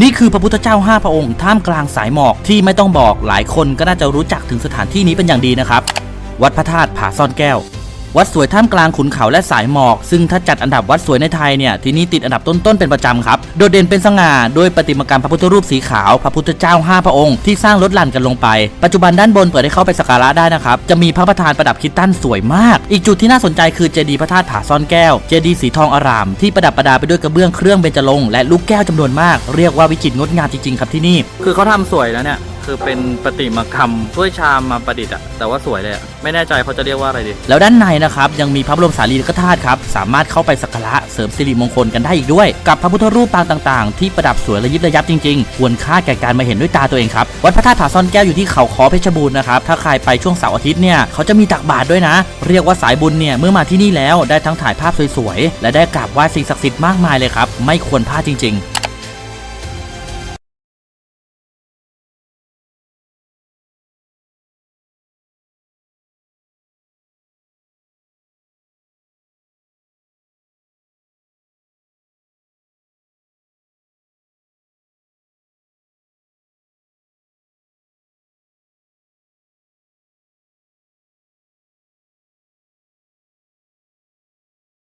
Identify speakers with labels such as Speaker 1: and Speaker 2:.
Speaker 1: นี่คือพระพุทธเจ้า 5 พระองค์ท่ามกลางสายหมอกที่ไม่ต้องบอกหลายคนก็น่าจะรู้จักถึงสถานที่นี้เป็นอย่างดีนะครับ วัดพระธาตุผาซ่อนแก้ว วัดสวยท่ามกลางขุนเขาและสายหมอก ซึ่งถ้าจัดอันดับวัดสวยในไทยเนี่ยที่นี่ติดอันดับต้นๆเป็นประจำครับ โดดเด่นเป็นสง่าโดยประติมากรรมพระพุทธรูปสีขาว พระพุทธเจ้า 5 พระองค์ที่สร้างลดหลั่นกันลงไป ปัจจุบันด้านบนเปิดให้เข้าไปสักการะได้นะครับ จะมีพระประธานประดับคิดตันสวยมาก อีกจุดที่น่าสนใจคือเจดีย์พระธาตุผาซ่อนแก้ว เจดีย์สีทองอาราม ที่ประดับประดาไปด้วยกระเบื้องเครื่องเบญจรงค์และลูกแก้วจำนวนมาก เรียกว่าวิจิตรงดงามจริงๆครับที่นี่
Speaker 2: คือเขาทำสวยแล้วเนี่ย คือเป็นประติมากรรมถ้วยชามมาประดิษฐ์อะแต่ว่าสวยเลยอะไม่แน่ใจเขาจะเรียกว่าอะไรดี
Speaker 1: แล้วด้านในนะครับยังมีพระบรมสารีริกธาตุครับสามารถเข้าไปสักการะเสริมสิริมงคลกันได้อีกด้วย กับพระพุทธรูปปางต่างๆ ที่ประดับสวยระยิบระยับจริงๆ ควรค่าแก่การมาเห็นด้วยตาตัวเองครับวัดพระธาตุผาซ่อนแก้วอยู่ที่เขาคอเพชรบูรณ์นะครับถ้าใครไปช่วงเสาร์อาทิตย์เนี่ยเขาจะมีตักบาตรด้วยนะ เรียกว่าสายบุญเนี่ยเมื่อมาที่นี่แล้วได้ทั้งถ่ายภาพสวยๆและได้กราบไหว้สิ่งศักดิ์สิทธิ์มากมายเลยครับไม่ควรพลาดจริง ๆ